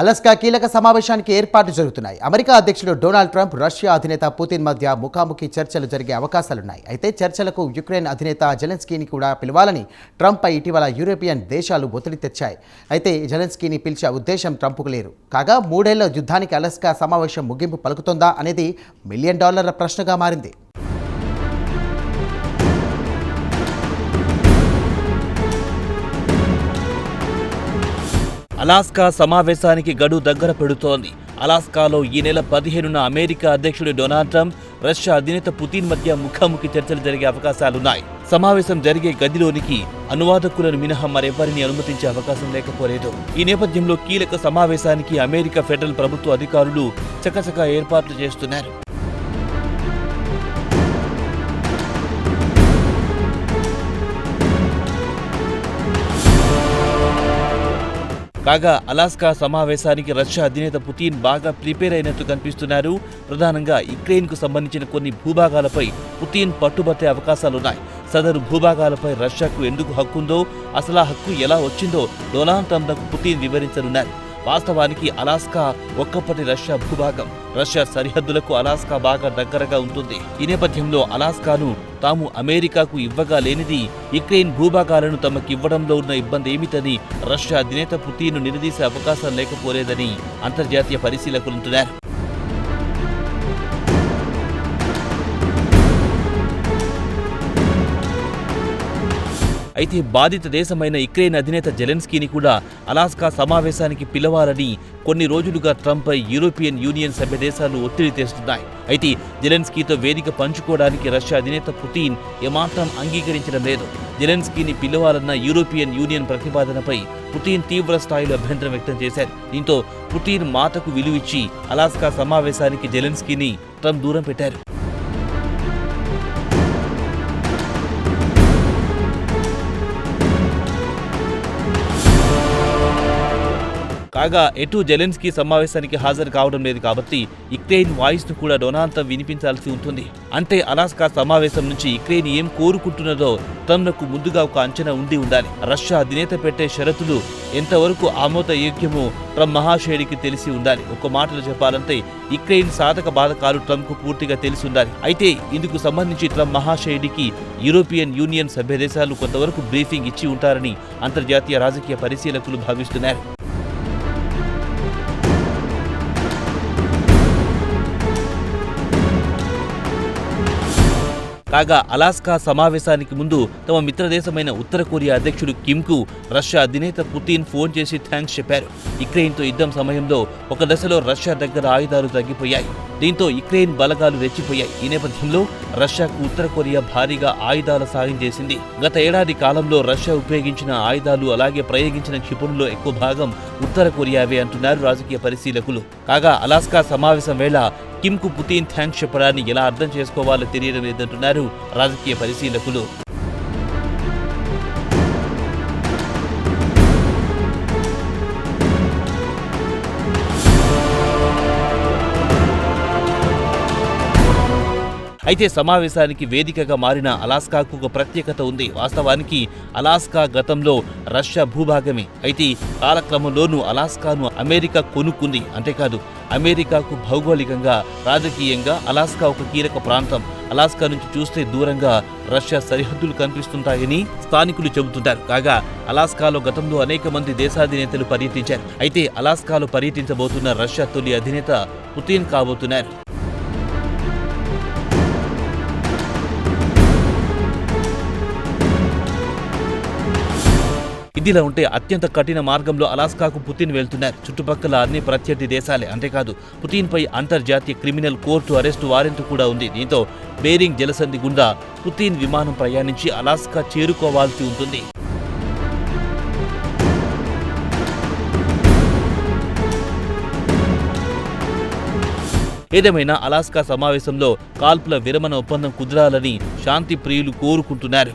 Alaska కీలక సమావేశానికి ఏర్పాట్లు జరుగుతున్నాయి. అమెరికా అధ్యక్షుడు డొనాల్డ్ ట్రంప్ రష్యా అధినేత పుతిన్ మధ్య ముఖాముఖి చర్చలు జరిగే అవకాశాలున్నాయి. అయితే చర్చలకు యుక్రెయిన్ అధినేత జెలెన్స్కీని కూడా పిలవాలని ట్రంప్పై ఇటీవల యూరోపియన్ దేశాలు ఒత్తిడి తెచ్చాయి. అయితే జెలెన్స్కీని పిలిచే ఉద్దేశం ట్రంప్కు లేరు కాగా మూడేళ్ళ యుద్ధానికి అలస్కా సమావేశం ముగింపు పలుకుతుందా అనేది మిలియన్ డాలర్ల ప్రశ్నగా మారింది. అలాస్కా సమావేశానికి గడువు దగ్గర పెడుతోంది. అలాస్కాలో ఈ నెల పదిహేనున అమెరికా అధ్యక్షుడు డొనాల్డ్ ట్రంప్ రష్యా అధినేత పుతిన్ మధ్య ముఖాముఖి చర్చలు జరిగే అవకాశాలున్నాయి. సమావేశం జరిగే గదిలోనికి అనువాదకులను మినహా మరెవరిని అనుమతించే అవకాశం లేకపోలేదు. ఈ నేపథ్యంలో కీలక సమావేశానికి అమెరికా ఫెడరల్ ప్రభుత్వ అధికారులు చకచకా ఏర్పాట్లు చేస్తున్నారు. కాగా అలాస్కా సమావేశానికి రష్యా అధినేత పుతిన్ బాగా ప్రిపేర్ అయినట్టు కనిపిస్తున్నారు. ప్రధానంగా యుక్రెయిన్కు సంబంధించిన కొన్ని భూభాగాలపై పుతిన్ పట్టుబట్టే అవకాశాలున్నాయి. సదరు భూభాగాలపై రష్యాకు ఎందుకు హక్కుందో అసలు ఆ హక్కు ఎలా వచ్చిందో డొనాల్డ్ ట్రంప్కు పుతిన్ వివరించనున్నారు. వాస్తవానికి అలాస్కా ఒక్కప్పటి రష్యా భూభాగం. రష్యా సరిహద్దులకు అలాస్కా బాగా దగ్గరగా ఉంటుంది. ఈ నేపథ్యంలో అలాస్కాను తాము అమెరికాకు ఇవ్వగా లేనిది యుక్రెయిన్ భూభాగాలను తమకివ్వడంలో ఉన్న ఇబ్బంది ఏమిటని రష్యా అధినేత పుతిన్ను నిలదీసే అవకాశం లేకపోలేదని అంతర్జాతీయ పరిశీలకులుంటున్నారు అయితే బాధిత దేశమైన యుక్రెయిన్ అధినేత జెలెన్స్కీని కూడా అలాస్కా సమావేశానికి పిలవాలని కొన్ని రోజులుగా ట్రంప్పై యూరోపియన్ యూనియన్ సభ్య దేశాలు ఒత్తిడి తెస్తున్నాయి. అయితే జెలెన్స్కీతో వేదిక పంచుకోవడానికి రష్యా అధినేత పుతిన్ ఏమాత్రం అంగీకరించడం లేదు. జెలెన్స్కీని పిలవాలన్న యూరోపియన్ యూనియన్ ప్రతిపాదనపై పుతిన్ తీవ్ర స్థాయిలో అభ్యంతరం వ్యక్తం చేశారు. దీంతో పుతిన్ మాటకు విలువిచ్చి అలాస్కా సమావేశానికి జెలెన్స్కీని ట్రంప్ దూరం పెట్టారు. కాగా ఎటు జెలెన్స్కీ సమావేశానికి హాజరు కావడం లేదు కాబట్టి యుక్రెయిన్ వాయిస్ను కూడా డొనాల్డ్ ట్రంప్ వినిపించాల్సి ఉంటుంది. అంటే అలాస్కా సమావేశం నుంచి యుక్రెయిన్ ఏం కోరుకుంటున్నదో ట్రంప్కు ముందుగా ఒక అంచనా ఉండి ఉండాలి. రష్యా అధినేత పెట్టే షరతులు ఎంతవరకు ఆమోదయోగ్యమో ట్రంప్ మహాశయుడికి తెలిసి ఉండాలి. ఒక మాటలో చెప్పాలంటే యుక్రెయిన్ సాధక బాధకాలు ట్రంప్కు పూర్తిగా తెలిసి ఉండాలి. అయితే ఇందుకు సంబంధించి ట్రంప్ మహాశయుడికి యూరోపియన్ యూనియన్ సభ్య దేశాలు కొంతవరకు బ్రీఫింగ్ ఇచ్చి ఉంటారని అంతర్జాతీయ రాజకీయ పరిశీలకులు భావిస్తున్నారు కాగా అలాస్కా సమావేశానికి ముందు తమ మిత్రదేశమైన ఉత్తర కొరియా అధ్యక్షుడు కిమ్కు రష్యా అధినేత పుతిన్ ఫోన్ చేసి థ్యాంక్స్ చెప్పారు. యుక్రెయిన్తో యుద్ధం సమయంలో ఒక దశలో రష్యా దగ్గర ఆయుధాలు తగ్గిపోయాయి. దీంతో యుక్రెయిన్ బలగాలు రెచ్చిపోయాయి. ఈ నేపథ్యంలో రష్యాకు ఉత్తర కొరియా భారీగా ఆయుధాల సాయం చేసింది. గత ఏడాది కాలంలో రష్యా ఉపయోగించిన ఆయుధాలు అలాగే ప్రయోగించిన క్షిపణుల్లో ఎక్కువ భాగం ఉత్తర కొరియావే అంటున్నారు రాజకీయ పరిశీలకులు. కాగా అలాస్కా సమావేశం వేళ కిమ్కు పుతిన్ థ్యాంక్స్ చెప్పడాన్ని ఎలా అర్థం చేసుకోవాలో తెలియడం లేదంటున్నారు రాజకీయ పరిశీలకులు. అయితే సమావేశానికి వేదికగా మారిన అలాస్కాకు ఒక ప్రత్యేకత ఉంది. వాస్తవానికి అలాస్కా గతంలో రష్యా భూభాగమే. అయితే కాలక్రమంలోనూ అలాస్కాను అమెరికా కొనుక్కుంది. అంతేకాదు అమెరికాకు భౌగోళికంగా రాజకీయంగా అలాస్కా ఒక కీలక ప్రాంతం. అలాస్కా నుంచి చూస్తే దూరంగా రష్యా సరిహద్దులు కనిపిస్తుంటాయని స్థానికులు చెబుతుంటారు. కాగా అలాస్కాలో గతంలో అనేక మంది దేశాధినేతలు పర్యటించారు. అయితే అలాస్కాలో పర్యటించబోతున్న రష్యా తొలి అధినేత పుతిన్ కాబోతున్నారు. ఇదిలా ఉంటే అత్యంత కఠిన మార్గంలో అలాస్కాకు పుతిన్ వెళ్తున్నారు. చుట్టుపక్కల అన్ని ప్రత్యర్థి దేశాలే అంతేకాదు పుతిన్పై అంతర్జాతీయ క్రిమినల్ కోర్టు అరెస్టు వారెంట్ కూడా ఉంది. దీంతో బేరింగ్ జలసంధి గుండా పుతిన్ విమానం ప్రయాణించి అలాస్కా చేరుకోవాల్సి ఉంటుంది. ఏదేమైనా అలాస్కా సమావేశంలో కాల్పుల విరమణ ఒప్పందం కుదరాలని శాంతి ప్రియులు కోరుకుంటున్నారు.